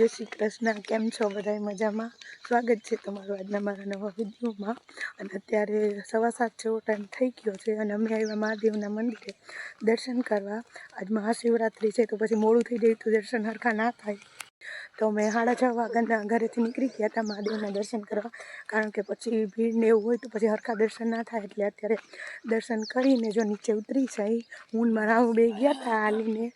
જય શ્રી કૃષ્ણ. કેમ છો બધાય મજામાં? સ્વાગત છે તમારું આજના મારા નવા વિડીયોમાં. અને અત્યારે સવા સાત જેવો ટાઈમ થઈ ગયો છે અને અમે આવ્યા મહાદેવના મંદિરે દર્શન કરવા. આજ મહાશિવરાત્રિ છે તો પછી મોડું થઈ જાય તો દર્શન હરખા ના થાય. તો અમે સાડા છ વાગ્યાના ઘરેથી નીકળી ગયા હતા મહાદેવના દર્શન કરવા. કારણ કે પછી ભીડ ને એવું હોય તો પછી હરખા દર્શન ના થાય. એટલે અત્યારે દર્શન કરીને જો નીચે ઉતરી જાય. હું મારા બે ગયા હતા હાલીને.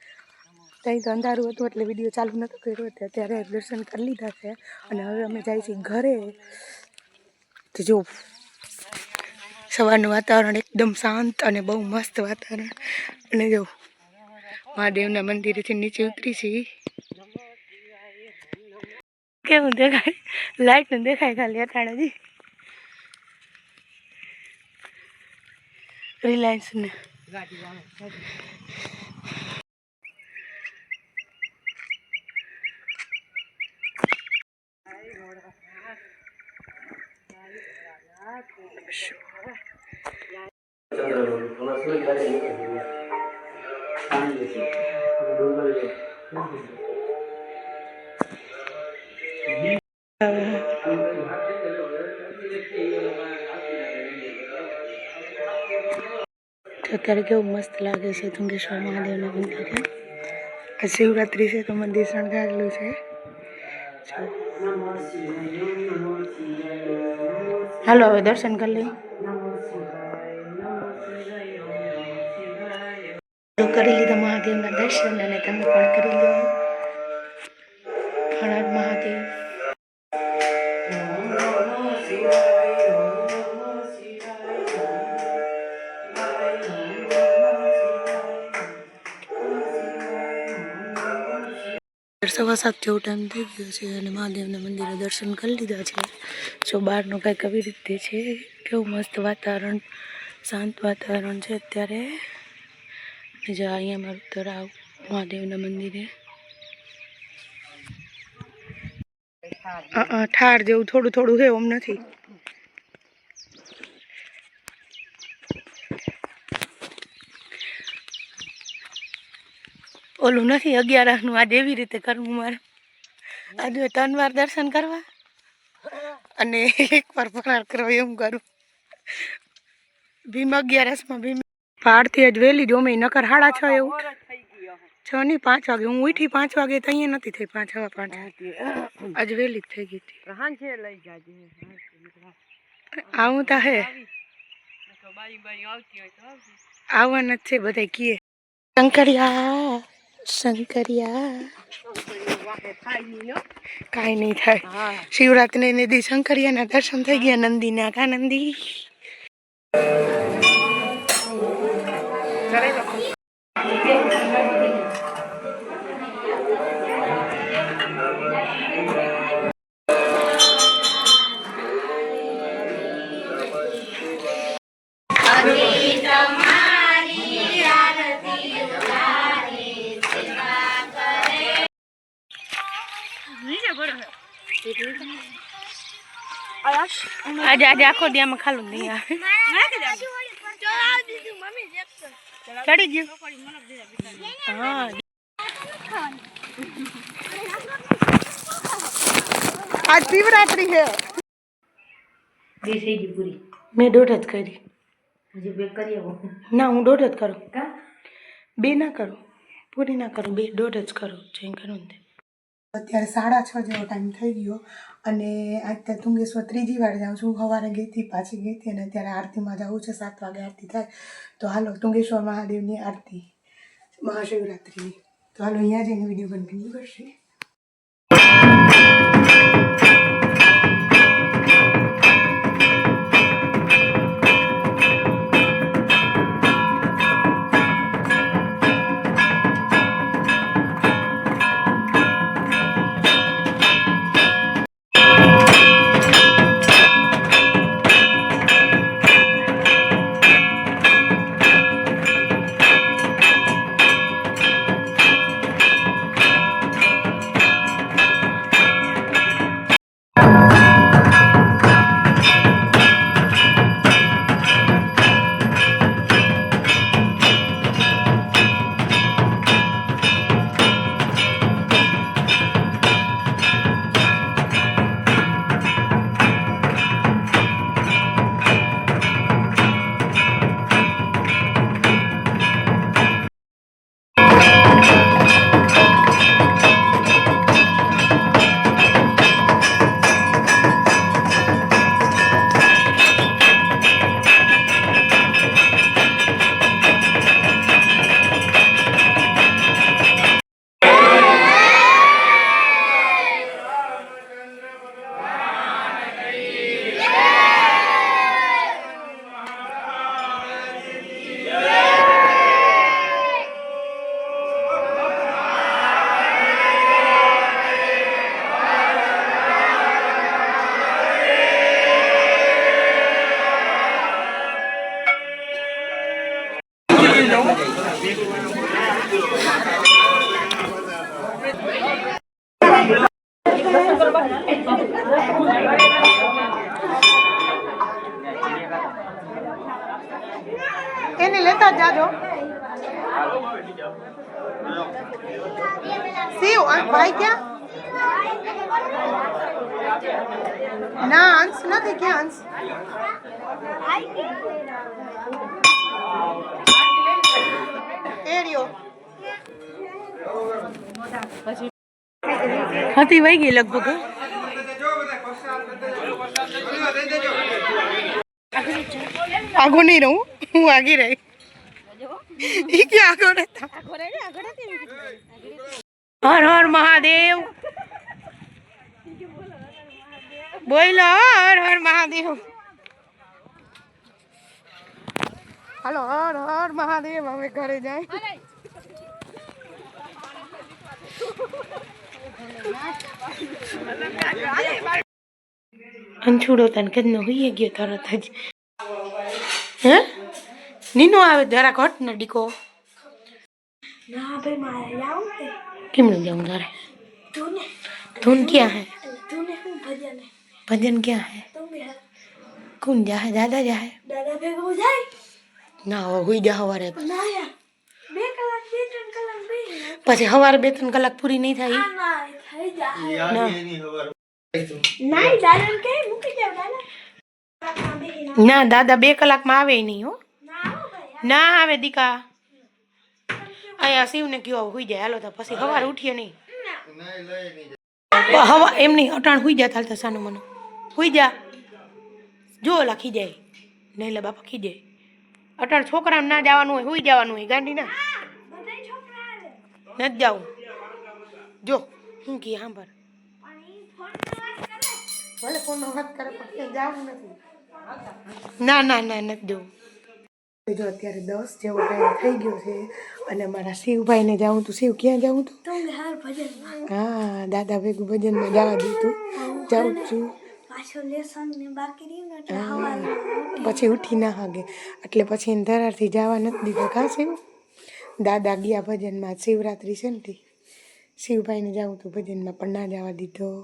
ત્યાં તો અંધારું હતું એટલે વીડિયો ચાલુ નહોતો કર્યો. એટલે ત્યારે દર્શન કરી લીધા છે અને હવે અમે જાય છીએ ઘરે. તો જો, સવારનું વાતાવરણ એકદમ શાંત અને બહુ મસ્ત વાતાવરણ. અને જો, મહાદેવના મંદિરેથી નીચે ઉતરી છીએ. કેવું દેખાય? લાઈટ ને દેખાય ખાલી અટાણાજી રિલાયન્સ ને તો અત્યારે કેવું મસ્ત લાગે છે તુંગેશ્વર મહાદેવના મંદિરે આ શિવરાત્રિ છે તો મંદિર શણગારેલું છે જો. હાલો હવે દર્શન કરી લઈએ. કરી લીધા મહાદેવના દર્શન અને તમે પણ કરી લો. સવા સાત જેવો ટાઈમ થઈ ગયો છે અને મહાદેવના મંદિરે દર્શન કરી લીધા છે. જો બહારનું કંઈક આવી રીતે છે કેવું મસ્ત વાતાવરણ શાંત વાતાવરણ છે અત્યારે. જો અહીંયા મારું તળાવ મહાદેવના મંદિરે. ઠાર જેવું થોડું થોડું છે ઓમ નથી. ઓલું નથી અગિયારસનું. આજે એવી રીતે કરવું મારે. આજે ત્રણ વાર દર્શન કરવા અને એક વાર ફરાર કરવો એમ કરું. ભીમ અગિયારસમાં ભીમ. પારથી જ વહેલી જ અમે નકર હાડા છ એવું. છ નહીં પાંચ વાગે. હું ઉઠી પાંચ વાગે તો અહીંયા નથી થઈ પાંચ હવા પાંચ. આજ વહેલી જ થઈ ગઈ હતી. લઈ જાજે આવું તો હે. આવવાના જ છે બધા કીએ. શંકરિયા. શંકરિયા. નો કાંઈ નહીં થાય. હા. શિવરાત્રિને નિધિ શંકરિયાના દર્શન થઈ ગયા નંદીના કા નંદી કરે આજે આજે આખો દિયામાં ખાલું નહીં આવે. ચડી ગયું? હા. આજ શિવરાત્રી છે. બે થઈ ગઈ પૂરી. મેં દોઢ જ કરી. હજી બે કરી આવો. ના હું દોઢ જ કરું. બે ના કરું. પૂરી ના કરું બે દોઢ જ કરું. જે કરું તે. અત્યારે સાડા છ જેવો ટાઈમ થઈ ગયો અને અત્યારે તુંગેશ્વર ત્રીજી વાર જાઉં છું. સવારે ગઈ પાછી ગઈ અને અત્યારે આરતીમાં જવું છે. સાત વાગે આરતી થાય. તો હાલો, તુંગેશ્વર મહાદેવની આરતી. મહાશિવરાત્રિની. તો હાલો, અહીંયા જઈને વીડિયો કન્ટિન્યુ કરશે એને લેતા જાજો શિવ ભાઈ ક્યાં ના અંશ નથી ક્યાં અંશ એરિયો હતી વહી ગઈ લગભગ આગો નહીં રહું, હું આગી રહી. ઈ ક્યાં આગો રહેતા? હર હર મહાદેવ. બોલો, હર હર મહાદેવ. હાલો હર હર મહાદેવ હવે ઘરે જાય. અંછુડો તને કદનો હોઈએ ગયો તરત જ. હે? નીનો આવે જરા ઘટ ને ડીકો. જાવું કેમનું જાઉં તારે? ધૂન ક્યાં હે? ભજન. ક્યાં હે? કોણ જાહે? દાદા જાહે? દાદા ભેગું જાય. ના હવે હુઈ જા હવારે. ના યાર બે કલાક બે ત્રણ કલાક બે પછી સવારે બે ત્રણ કલાક પૂરી નહીં થાય? ના ના ના. દાદા કે મૂકી જાવ દાદા કલાકમાં બેહી ના ના દાદા બે કલાકમાં આવે નહીં હો. ના આવો ભાઈ ના આવે દીકા. અહીંયા શિવને કયો હુઈ જાય. હાલો તો પછી સવારે ઉઠીએ નહીં. હવા એમ નહીં અટાણ હુઈ જા તાલતા સાનું મને. હુઈ જા. જો ઓલા ખીજાય. નહીં લે બાપા ખીજાય. અટાણ છોકરાને ના જવાનું હોય હુઈ જવાનું હોય ગાંડી ના બધા છોકરા આવે નથી જાવું. જો હું કી સાંભળ ભલે ફોનનો વાત કરે પણ ક્યાંય જાવું નથી. ના ના ના નથી જવું. જો અત્યારે દસ જેવો ટાઈમ થઈ ગયો છે અને મારા શિવભાઈને જાઉં તું. શિવ ક્યાં જાઉં તું? હા દાદા ભેગું ભજનમાં જવા દીધું જાઉં છું. પાછો લેસન ને બાકી રહ્યું ને એટલે હવારે પછી ઉઠી ના હાગે. એટલે પછી એને ધરારથી જવા નથી દીધો. શિવ? દાદા ગયા ભજનમાં. શિવરાત્રિ છે ને તી. શિવભાઈને જાઉં તું ભજનમાં પણ ના જવા દીધો.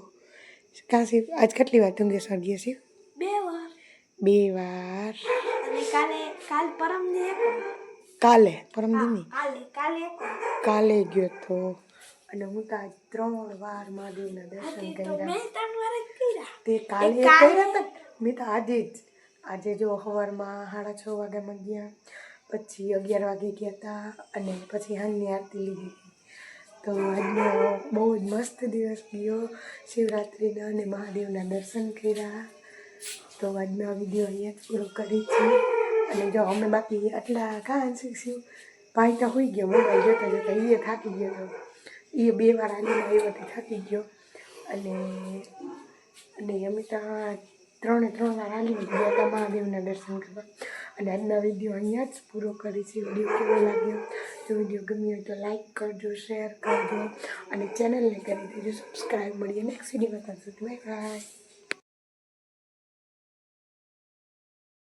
કાં શિવ? આજ કેટલી વાર તુંગેશ્વર ગયા શિવ? બે વાર. બે વાર. અને કાલે કાલ પરમ. કાલે? કાલે કાલે. કાલે ગયો તો. અને હું તો આજ ત્રણ વાર મહાદેવના દર્શન કર્યા તે કાલે કર્યા હતા મેં તો આજે જ આજે જો સવારમાં સાડા છ વાગ્યામાં ગયા પછી અગિયાર વાગે ગયા હતા અને પછી હાંજની આરતી લીધી હતી તો આજનો બહુ જ મસ્ત દિવસ ગયો શિવરાત્રિના અને મહાદેવના દર્શન કર્યા તો આજનો વીડિયો અહીંયા જ પૂરો કરી છે અને જો અમે બાકી આટલા કાં શીખશું ભાઈ તો હોઈ ગયો મોબાઈલ જોતા જોતા એ થાકી ગયો હતો એ બે વાર આલીને આવ્યો તો થાકી ગયો. અને અને અમે ત્યાં ત્રણે ત્રણ વાર આલીને ગયા હતા મહાદેવના દર્શન કરવા. અને આજના વીડિયો અહીંયા જ પૂરો કરી છે. વીડિયો કેવો લાગ્યો? જો વીડિયો ગમ્યો હોય તો લાઇક કરજો, શેર કરજો. અને ચેનલને કરી દેજો, સબસ્ક્રાઈબ મળીએ નેક્સ્ટ વિડીયોમાં ત્યાં સુધી બાય બાય.